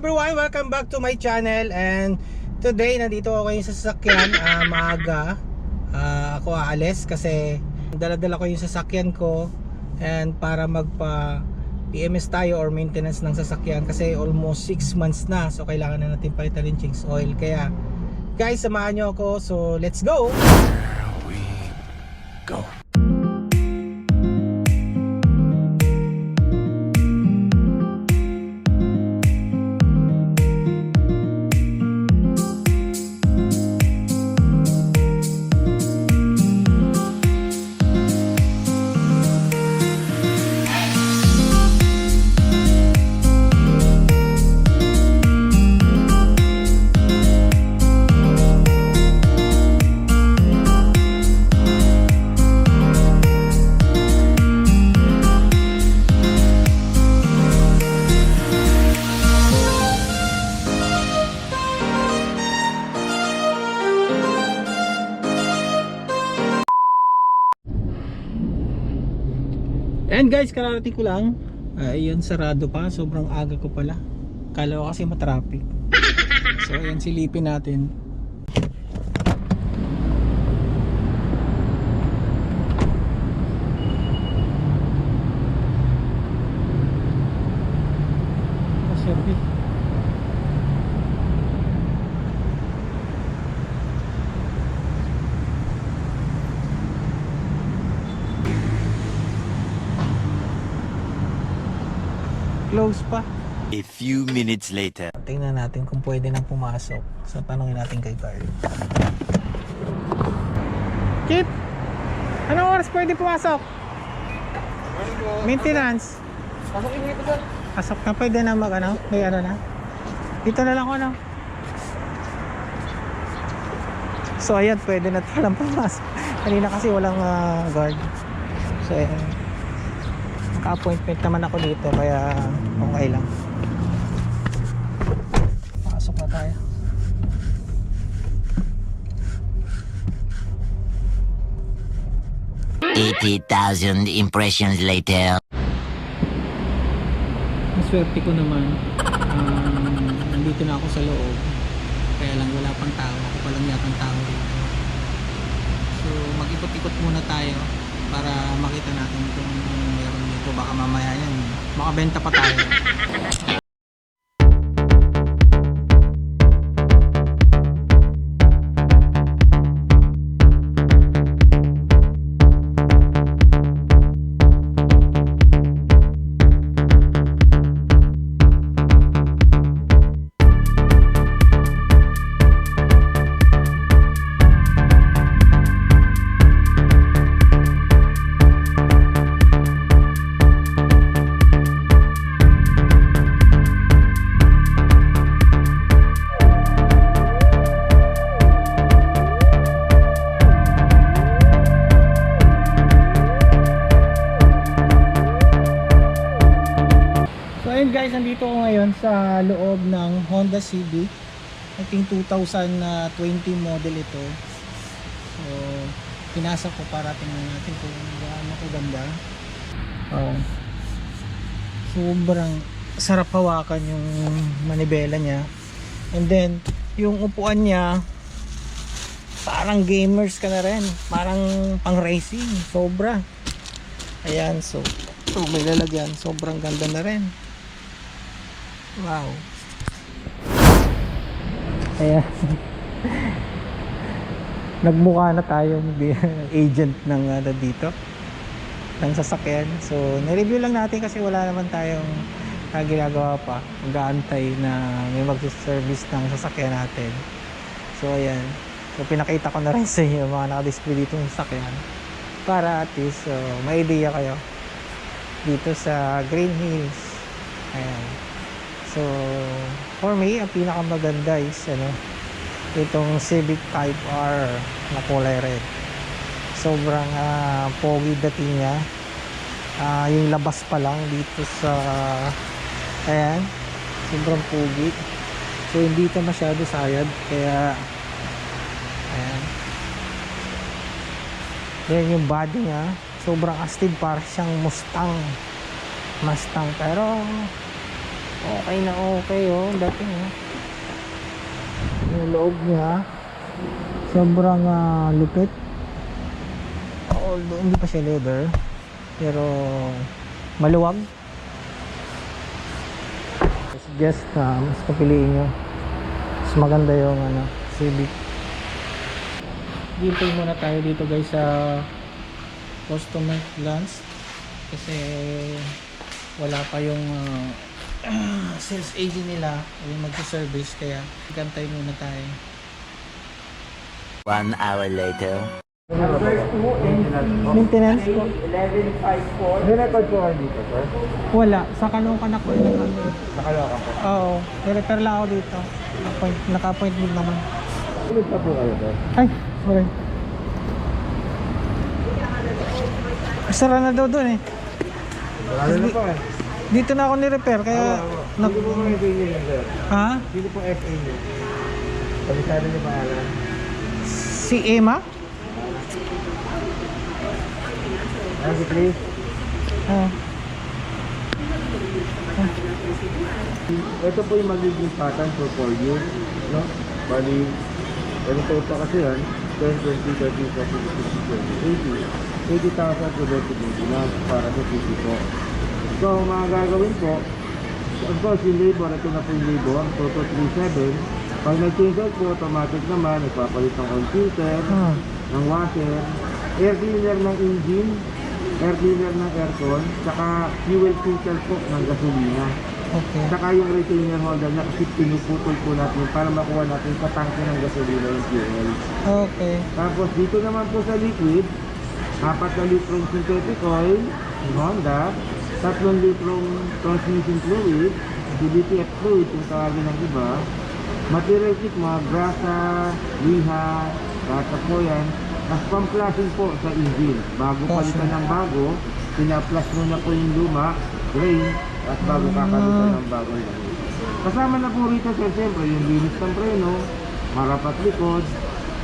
Everyone! Welcome back to my channel. And today nandito ako yung sasakyan uh, maaga. Ah, ako aalis kasi dala-dala ko yung sasakyan ko. And para magpa PMS tayo or maintenance ng sasakyan kasi almost 6 months na. So kailangan na natin palitan yung chicks oil. Kaya guys samahan nyo ako. So let's go! And guys, kararating ko lang. Ayun, sarado pa. Sobrang aga ko pala. Kala ko kasi matraffic. So, ayun, silipin natin. Close pa. A few minutes later. Tingnan natin kung pwede nang pumasok. So, tanongin natin kay Carl. Kip! Anong oras pwede pumasok? Maintenance. Pasok yung dito sir. Pasok na pwede na mag ano? May ano na? Dito na lang ako ano? So ayan, pwede na talang pumasok. Kanina kasi walang ah, guard. So ayan. Naka-appointment naman ako dito kaya okay lang. Pasok na tayo. Eighty thousand impressions later. Ang swerte ko naman, um, nandito na ako sa loob. Kaya lang wala pang tao. Ako pa lang yatang tao rito. So mag-ikot-ikot muna tayo para makita natin kung dito. Baka mamaya yan, makabenta pa tayo. ngayon sa loob ng Honda Civic. I think 2020 model ito. So, pinasa ko para tingnan natin kung gaano kaganda. Oh. Sobrang sarap hawakan yung manibela niya. And then, yung upuan niya, parang gamers ka na rin. Parang pang racing. Sobra. Ayan, so, so may lalagyan. Sobrang ganda na rin. Wow. Ayan. Nagmukha na tayong bi- agent ng ano dito ng sasakyan. So, nireview lang natin kasi wala naman tayong uh, ginagawa pa. Mag-aantay na may mag-service ng sasakyan natin. So, ayan. So, pinakita ko na rin sa inyo mga nakadisplay dito ng sasakyan. Para at least, so, may idea kayo dito sa Green Hills. Ayan. So, for me, ang pinakamaganda is ano, itong Civic Type R na kulay red. Sobrang ah, pogi dating niya. Ah, yung labas pa lang dito sa ayan, sobrang pogi. So, hindi ito masyado sayad, kaya ayan. Yan yung body niya, sobrang astig para siyang Mustang. Mustang, pero okay na okay oh. Dating oh. Yung loob niya. Sobrang ah, lupit. Although hindi pa siya leather. Pero maluwag. Suggest na mas kapiliin nyo. Mas maganda yung ano, Civic. Dito muna tayo dito guys sa customer glance kasi wala pa yung ah, sales agent nila yung magsa-service kaya gantay muna tayo. One hour later. Maintenance po? 1154. May record po kayo dito, sir? Wala. Sa Caloocan ako yung naka Nakaloka po. Oo. Nirepair lang ako dito. Appoint, naka-appointment naman. Ulit pa po kayo, sir? Ay, sorry. Sara na daw doon eh. Wala na po eh. Dito na ako ni-repair kaya... Sino po mga FA yun, sir? ha? Sino po FA niyo? Palisado niyo pangalan? Si Emma? Ah, si. Oo. Ito po yung magiging pattern for 4 years. No? Bali, ganito pa kasi yan. 10, 20, 30, 40, 50, 80. 80,000 to 20 lang para sa PC po. So, ang mga gagawin po, of course, yung labor, ito na po yung labor, Toto 37. Pag nag-change out po, automatic naman, nagpapalit ng computer, Ah. ng washer, air cleaner ng engine, air cleaner ng aircon, saka fuel filter po ng gasolina. Okay. Saka yung retainer holder na kasi pinuputol po natin para makuha natin sa tangke ng gasolina yung fuel. Okay. Tapos dito naman po sa liquid, apat na litrong synthetic oil, Honda, tatlong litrong transmission fluid, DBTF fluid kung tawagin ng iba, material kit mga grasa, liha, grasa po yan, tapos pang-flashing po sa engine. Bago palitan ng bago, pina-flash muna po yung luma, drain, at bago kakalitan ng bagong gamit. Kasama na po rito sir, siyempre, yung linis ng preno, harap at likod,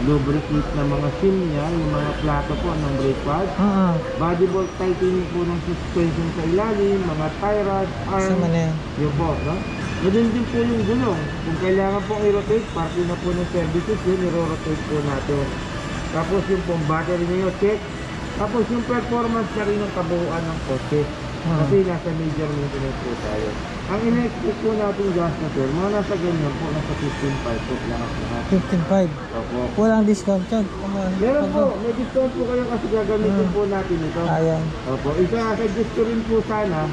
lubricate ng mga sim niya, yung mga plato po ng brake pad, Ah, ah. body bolt tightening po ng suspension sa ilalim, mga tie rod, arm, Sama na yan. yun po, no? Ganun din po yung gulong. Kung kailangan pong i-rotate, parte na po ng services yun, i-rotate po natin. Tapos yung pong battery niyo, check. Tapos yung performance na rin ng kabuuan ng kotse. Hmm. Kasi nasa major maintenance po tayo. Ang in-expect po natin gas na sir, mga nasa ganyan po, nasa 15.5 po lahat lahat. 15.5. Opo. Walang discount yan. Meron po, Pag- may discount po kayo kasi gagamitin Hmm. po natin ito. Ayan. Opo, isa suggest ko rin po sana,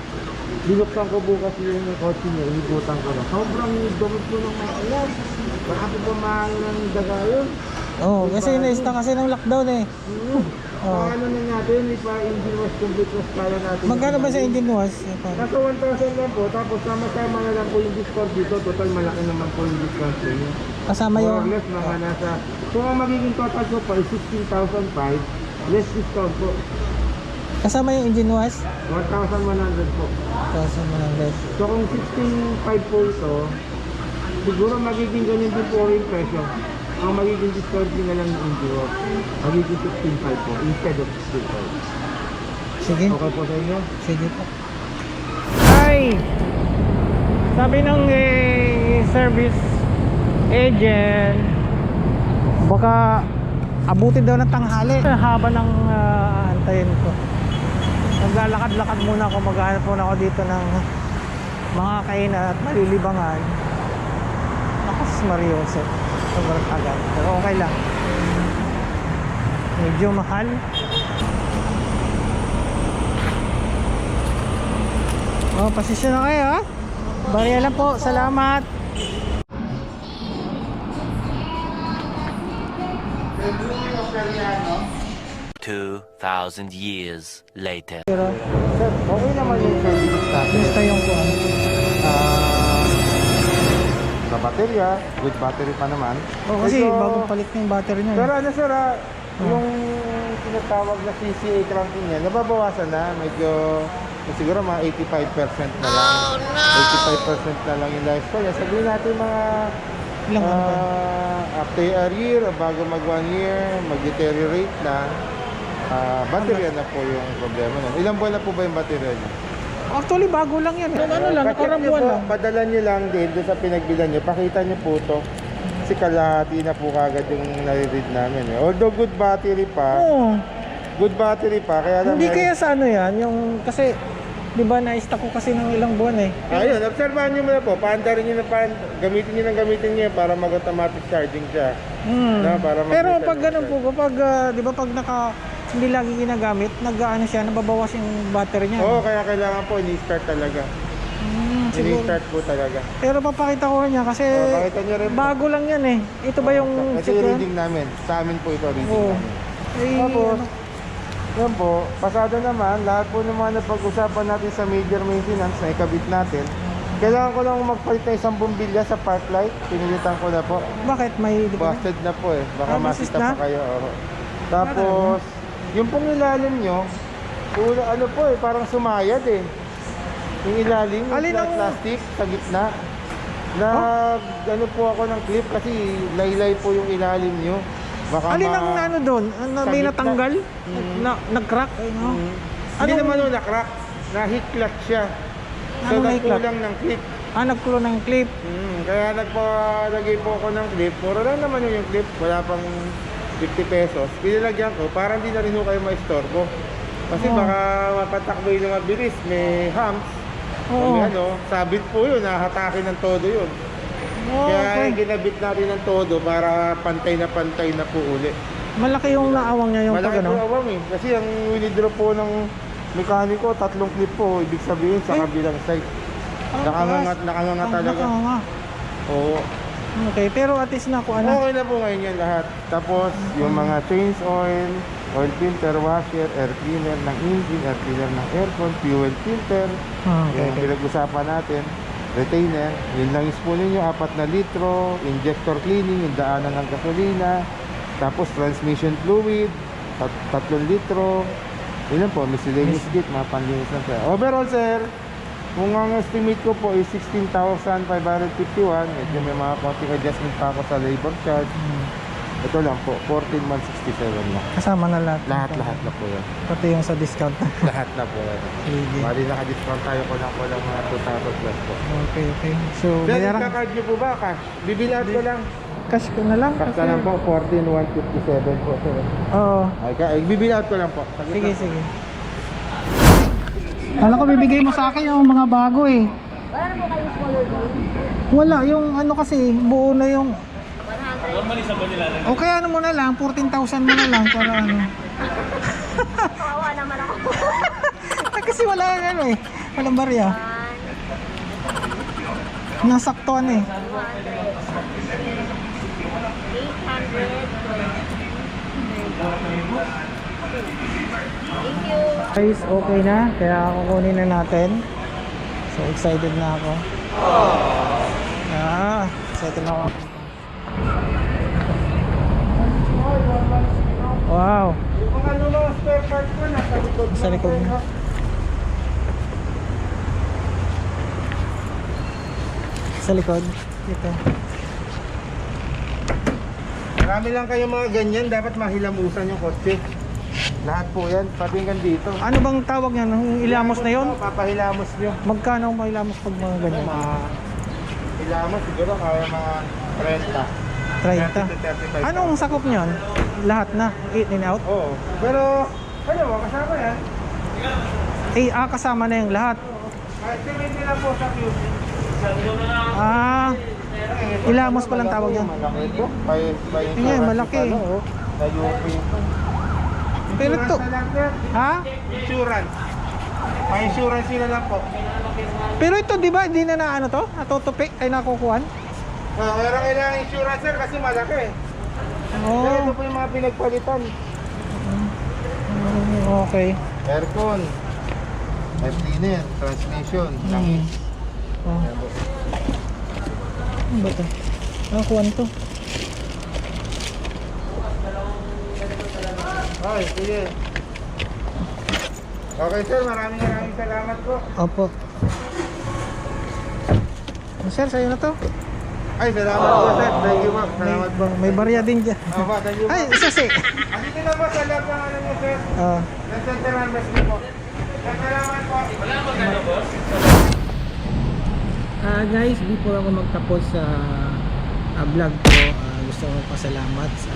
binuksan ko bukas yung kotse niya, inibutan ko na. Sobrang dumot po ng mga alam. Baka po ba mahangin ng daga yun? Oo, oh, kasi na kasi ng lockdown eh. Hmm. Oo. Paano na natin, ipa engine wash complete wash kaya natin. Magkano ba sa engine wash? Nasa 1,000 lang po, tapos sama-sama na lang po yung discount dito. Total malaki naman po yung discount inyo. Kasama More or less, mga nasa, kung ang magiging total ko pa is 16,000 less discount po. Kasama yung engine wash? 1,100 po. Kasama mo ng less. So kung 16.5 po ito, siguro magiging ganyan din po yung presyo. Ang magiging discount din na lang yung Indiro, magiging 16.5 po instead of 16.5. Sige. Okay po sa inyo? Sige po. Ay! Sabi ng eh, service agent, baka abutin daw ng tanghali. Ang Haba ng ah, antayin ko. Maglalakad-lakad muna ako, maghahanap muna ako dito ng mga kainan at malilibangan. Nakas Marioso. Sobrang tagal. Pero okay lang. Medyo mahal. Oh, pasisya na kayo ha. Bariya lang po. Salamat. Two thousand years later. Pero, Sir, okay naman yung service natin. basta yung kuhan. Ah, sa baterya, good battery pa naman. Oh, kasi Medyo- bagong palit na yung battery niya. Pero ano sir ah, yung tinatawag na CCA cranking niya, nababawasan na. Medyo, siguro mga 85% na lang. 85% na lang yung lifespan niya. Sabihin natin mga Ilang ah, after a year, bago mag one year, mag-deteriorate na. Ah, baterya na po yung problema nun. Ilang buwan na po ba yung baterya niya? Actually, bago lang yan. Ano, ano lang, Pacheck nakarang nyo buwan po, lang. Padala nyo lang din doon sa pinagbilan nyo. Pakita nyo po to. Kasi kalahati na po kagad yung nare-read namin. Eh. Although good battery pa, Oo. good battery pa, kaya lang Hindi meron- kaya sa ano yan, yung, kasi, di ba, na-stock ko kasi ng ilang buwan eh. Ayun, obserbahan nyo muna po. Paanda rin nyo na pan, gamitin nyo ng gamitin nyo para mag-automatic charging siya. Hmm. Na, para Pero mag-meter pag ganun po, kapag, ah, di ba, pag naka, hindi lagi ginagamit, nag-ano siya, nababawas yung battery niya. Oo, kaya kailangan po ini-start talaga. Hmm, siguro. Ini-start po talaga. Pero papakita ko niya kasi pakita nyo rin po. bago lang yan eh. Ito ba yung yan? reading namin. Sa amin po ito reading Oo. namin. Eh, Tapos, ano, yan po, pasado naman, lahat po ng mga napag-usapan natin sa major maintenance na ikabit natin, kailangan ko lang magpalit ng isang bumbilya sa park light. Pinilitan ko na po. bakit may... Busted na po eh. Baka Ah, busted makita na? pa kayo. oo. Tapos, yung pong ilalim nyo, puro, ano po eh, parang sumayad eh. Yung ilalim, yung Alin pla- ang- plastic sa gitna. Nag, ano po ako ng clip kasi laylay po yung ilalim nyo. Baka Alin ma- ang ano doon? Ano, Sa may gitna. natanggal? Mm. Na, nag-crack? Ano? Mm. Hindi Anong- naman nun na-crack. Na-hit clutch siya. So, Anong clutch? nagkulang ng clip. Ah, nagkulo ng clip. Mm, kaya nagpalagay po ako ng clip. Mura lang naman yun yung clip. Wala pang 50 pesos. Pinilagyan ko para hindi na rin ho kayo maistorbo. Kasi Oo. baka mapatakbo yun ng mabilis. May humps. Oo. May ano, sabit po yun. Nahatakin ng todo yun. Oh, Kaya okay. ginabit natin ng todo para pantay na pantay na po uli. Malaki yung naawang niya yung pag Malaki ano. po awang eh. Kasi ang winidraw po ng mekaniko, tatlong clip po. Ibig sabihin sa Ay. kabilang side. Ah, Nakangangat, taas. Ah, talaga. nakanganga. Oo. Okay, pero at least na kung ano. Okay na po ngayon yan lahat. Tapos, yung mga change oil, oil filter, washer, air cleaner ng engine, air cleaner ng aircon, fuel filter, Ah, okay, yung okay. pinag-usapan natin, retainer, yung langis po ninyo, apat na litro, injector cleaning, yung daanan ng gasolina, tapos transmission fluid, tat tatlong litro, yun lang po, miscellaneous kit, mga panlinis lang sir. Overall sir, kung ang estimate ko po is 16,551, medyo may mga konting adjustment pa ako sa labor charge. Ito lang po, 14,167 lang. Kasama na lahat. Lahat-lahat na po yan. Pati yung sa discount. Lahat na po yan. Sige. Bali naka-discount tayo ko lang ko lang mga 2,000 plus po. Okay, okay. So, Sir, bayaran. card niyo po ba cash? Bibilat ko lang. Cash ko na lang. Cash kasi- na lang po, 14,157 po sir. Oo. Ay, ka- ay, bibilat ko lang po. Saglit Sige, lang. sige. Kala ko bibigay mo sa akin yung mga bago eh. Wala na po kayong smaller? Wala, yung ano kasi, buo na yung... O kaya ano mo na lang, 14,000 mo na lang para ano. Kawawa naman ako. Kasi wala yung ano eh. Walang barya. Nasaktuan eh. 800. Thank you. Guys, okay na. Kaya kukunin na natin. So excited na ako. Ah, excited na ako. Wow. Yung mga lumang spare parts ko nasa likod. Sa likod? Sa likod. Dito. Marami lang kayo mga ganyan, dapat mahilamusan yung kotse. Lahat po yan, pati hanggang dito. Ano bang tawag niyan? Yung ilamos na yon? Papahilamos nyo. Magkano ang ilamos pag mga ganyan? Mga hilamos siguro kaya mga 30. 30. to 35. Anong sakop niyon? Lahat na? In and out? Oo. Pero, ano mo, kasama yan. Eh, ah, kasama na yung lahat. Estimate nila po sa QC. Ah, ilamos pa lang tawag yan. Malaki ito. By, by Yun yan, malaki. Ano, oh. Sa UP. Pero to, Insurance na lang, sir. ha? Insurance. May insurance sila lang po. Pero ito, di ba, hindi na na ano to? Natutupi ay nakukuhan? Uh, meron kailangan insurance sir kasi malaki. Ito Oh, po yung mga pinagpalitan. okay. Aircon. Air cleaner. Transmission. Hmm. Langis. Oh. Ano ba ito? Nakakuhan to. Okay, sige. Okay sir, maraming maraming salamat po. Opo. Sir, sa'yo na to. Ay, salamat po sir. Thank you po. May, Salamat po. may barya din dyan. Opo, thank you po. Ay, sasi. Andito na po sa lab ng ano niyo sir. Ah, Ng Center Harvest niyo po. Ah guys, before ako magtapos sa ah, vlog ko, ah, gusto ko pasalamat sa,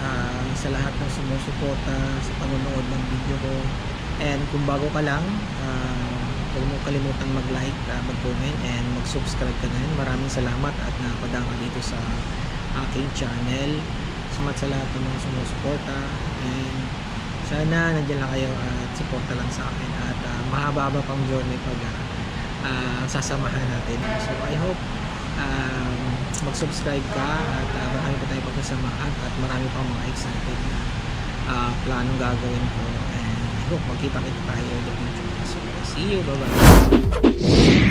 sa lahat ng sumusuporta sa panonood ng video ko. And kung bago ka lang, ah, huwag mo kalimutang mag-like, ah, mag-comment, and mag-subscribe ka na rin. Maraming salamat at napadama dito sa aking channel. Salamat sa lahat ng mga sumusuporta. And sana nandiyan lang kayo at suporta lang sa akin. At ah, mahaba-haba pang journey pag ah, ah, sasamahan natin. So I hope um, mag-subscribe ka at uh, marami pa tayo pagkasamahan at marami pang mga excited na ah, planong gagawin ko hope magkita-kita tayo the future. So see you, bye-bye.